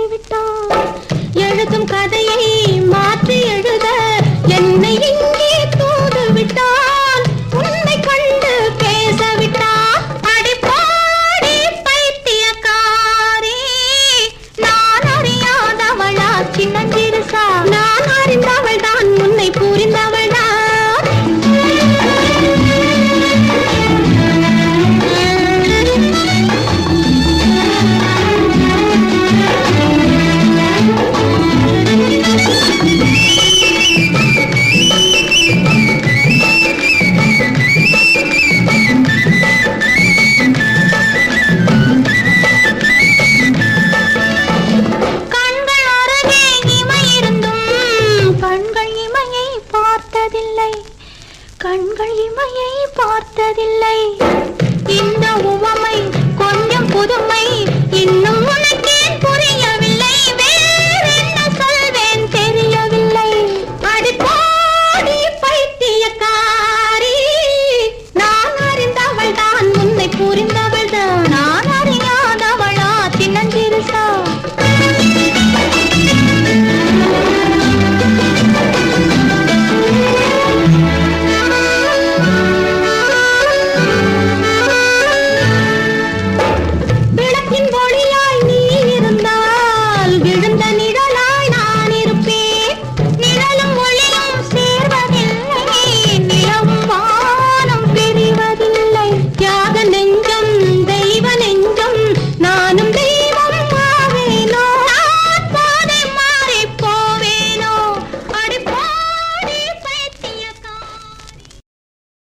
மாற்றிவிட்டான் எழுதும் கதையை மாற்றி எழு கண்கள் இமையை பார்த்ததில்லை. இந்த உவமை